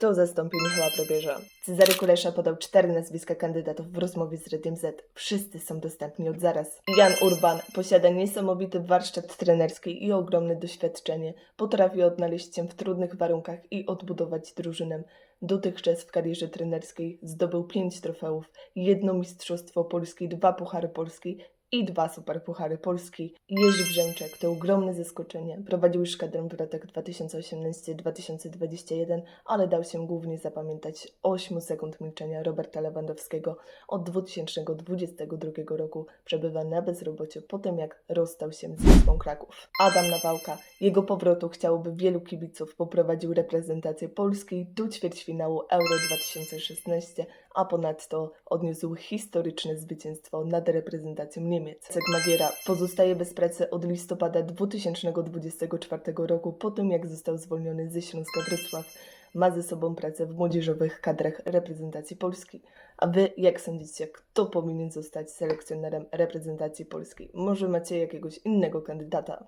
Kto zastąpi Michała Probierza? Cezary Kulesza podał cztery nazwiska kandydatów w rozmowie z Radiem Z. Wszyscy są dostępni od zaraz. Jan Urban posiada niesamowity warsztat trenerski i ogromne doświadczenie. Potrafi odnaleźć się w trudnych warunkach i odbudować drużynę. Dotychczas w karierze trenerskiej zdobył pięć trofeów, jedno Mistrzostwo Polski, dwa Puchary Polski i dwa Superpuchary Polski. Jerzy Brzęczek to ogromne zaskoczenie. Prowadził szkadrę w latach 2018-2021, ale dał się głównie zapamiętać 8 sekund milczenia Roberta Lewandowskiego. Od 2022 roku przebywa na bezrobociu po tym, jak rozstał się z Wisłą Kraków. Adam Nawałka. Jego powrotu chciałoby wielu kibiców. Poprowadził reprezentację Polski do ćwierćfinału Euro 2016, a ponadto odniósł historyczne zwycięstwo nad reprezentacją Niemiec. Jacek Magiera pozostaje bez pracy od listopada 2024 roku po tym, jak został zwolniony ze Śląska Wrocław. Ma ze sobą pracę w młodzieżowych kadrach reprezentacji Polski. A wy, jak sądzicie, kto powinien zostać selekcjonerem reprezentacji Polski? Może macie jakiegoś innego kandydata?